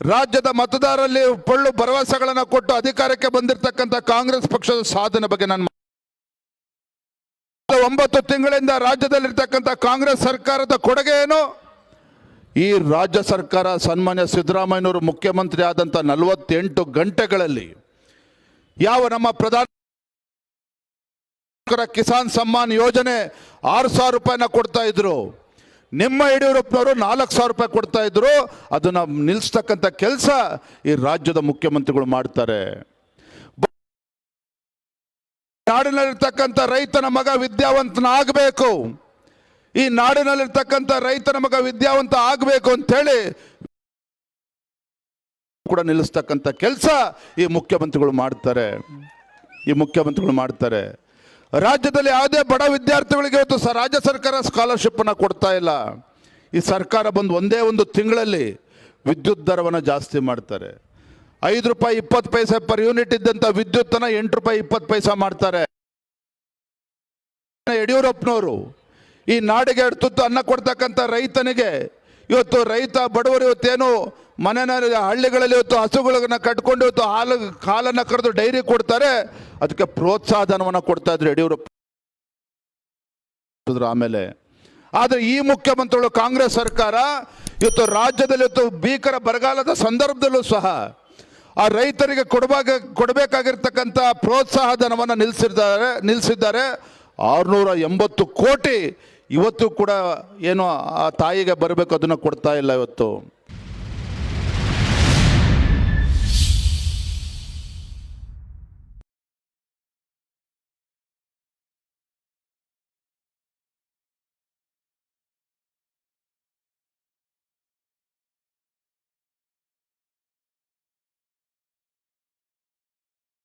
ರಾಜ್ಯದ ಮತದಾರರಲ್ಲಿ ಪೊಳ್ಳು ಭರವಸೆಗಳನ್ನು ಕೊಟ್ಟು ಅಧಿಕಾರಕ್ಕೆ ಬಂದಿರತಕ್ಕಂಥ ಕಾಂಗ್ರೆಸ್ ಪಕ್ಷದ ಸಾಧನೆ ಬಗ್ಗೆ ನಾನು. ಒಂಬತ್ತು ತಿಂಗಳಿಂದ ರಾಜ್ಯದಲ್ಲಿರ್ತಕ್ಕಂಥ ಕಾಂಗ್ರೆಸ್ ಸರ್ಕಾರದ ಕೊಡುಗೆ ಏನು ಈ ರಾಜ್ಯ ಸರ್ಕಾರ ಸನ್ಮಾನ್ಯ ಸಿದ್ದರಾಮಯ್ಯನವರು ಮುಖ್ಯಮಂತ್ರಿ ಆದಂಥ ನಲವತ್ತೆಂಟು ಗಂಟೆಗಳಲ್ಲಿ ಯಾವ ನಮ್ಮ ಪ್ರಧಾನ ಕಿಸಾನ್ ಸಮ್ಮಾನ್ ಯೋಜನೆ ಆರು ಸಾವಿರ ರೂಪಾಯಿನ ಕೊಡ್ತಾ ಇದ್ರು ನಿಮ್ಮ ಯಡಿಯೂರಪ್ಪನವರು ನಾಲ್ಕು ಸಾವಿರ ರೂಪಾಯಿ ಕೊಡ್ತಾ ಇದ್ರು, ಅದನ್ನು ನಿಲ್ಲಿಸ್ತಕ್ಕಂಥ ಕೆಲಸ ಈ ರಾಜ್ಯದ ಮುಖ್ಯಮಂತ್ರಿಗಳು ಮಾಡ್ತಾರೆ. ನಾಡಿನಲ್ಲಿರ್ತಕ್ಕಂಥ ರೈತನ ಮಗ ವಿದ್ಯಾವಂತನ ಆಗಬೇಕು ಈ ನಾಡಿನಲ್ಲಿರ್ತಕ್ಕಂಥ ರೈತನ ಮಗ ವಿದ್ಯಾವಂತ ಆಗಬೇಕು ಅಂತೇಳಿ ಕೂಡ ನಿಲ್ಲಿಸ್ತಕ್ಕಂಥ ಕೆಲಸ ಈ ಮುಖ್ಯಮಂತ್ರಿಗಳು ಮಾಡ್ತಾರೆ. ಈ ಮುಖ್ಯಮಂತ್ರಿಗಳು ಮಾಡ್ತಾರೆ. ರಾಜ್ಯದಲ್ಲಿ ಯಾವುದೇ ಬಡ ವಿದ್ಯಾರ್ಥಿಗಳಿಗೆ ಇವತ್ತು ಸ, ರಾಜ್ಯ ಸರ್ಕಾರ ಸ್ಕಾಲರ್ಶಿಪ್ಪನ್ನು ಕೊಡ್ತಾ ಇಲ್ಲ. ಈ ಸರ್ಕಾರ ಬಂದು ಒಂದೇ ಒಂದು ತಿಂಗಳಲ್ಲಿ ವಿದ್ಯುತ್ ದರವನ್ನು ಜಾಸ್ತಿ ಮಾಡ್ತಾರೆ. ಐದು ರೂಪಾಯಿ ಇಪ್ಪತ್ತು ಪೈಸೆ ಪರ್ ಯೂನಿಟ್ ಇದ್ದಂಥ ವಿದ್ಯುತ್ತನ್ನು ಎಂಟು ರೂಪಾಯಿ ಇಪ್ಪತ್ತು ಪೈಸೆ ಮಾಡ್ತಾರೆ. ಯಡಿಯೂರಪ್ಪನವರು ಈ ನಾಡಿಗೆ ತುತ್ತು ಅನ್ನ ಕೊಡ್ತಕ್ಕಂಥ ರೈತನಿಗೆ ಇವತ್ತು ರೈತ ಬಡವರು ಇವತ್ತೇನು ಮನೆಯಲ್ಲಿ ಹಳ್ಳಿಗಳಲ್ಲಿ ಇವತ್ತು ಹಸುಗಳನ್ನು ಕಟ್ಕೊಂಡು ಇವತ್ತು ಹಾಲು ಹಾಲನ್ನು ಕರೆದು ಡೈರಿ ಕೊಡ್ತಾರೆ. ಅದಕ್ಕೆ ಪ್ರೋತ್ಸಾಹ ಧನವನ್ನು ಕೊಡ್ತಾ ಇದ್ರು ಯಡಿಯೂರಪ್ಪ ಆಮೇಲೆ, ಆದರೆ ಈ ಮುಖ್ಯಮಂತ್ರಿಗಳು ಕಾಂಗ್ರೆಸ್ ಸರ್ಕಾರ ಇವತ್ತು ರಾಜ್ಯದಲ್ಲಿ ಇವತ್ತು ಭೀಕರ ಬರಗಾಲದ ಸಂದರ್ಭದಲ್ಲೂ ಸಹ ಆ ರೈತರಿಗೆ ಕೊಡಬಾಗ, ಕೊಡಬೇಕಾಗಿರ್ತಕ್ಕಂಥ ಪ್ರೋತ್ಸಾಹ ಧನವನ್ನು ನಿಲ್ಲಿಸಿದ್ದಾರೆ ನಿಲ್ಲಿಸಿದ್ದಾರೆ ಆರುನೂರ ಎಂಬತ್ತು ಕೋಟಿ ಇವತ್ತು ಕೂಡ ಏನು ಆ ತಾಯಿಗೆ ಬರಬೇಕು ಅದನ್ನು ಕೊಡ್ತಾ ಇಲ್ಲ ಇವತ್ತು.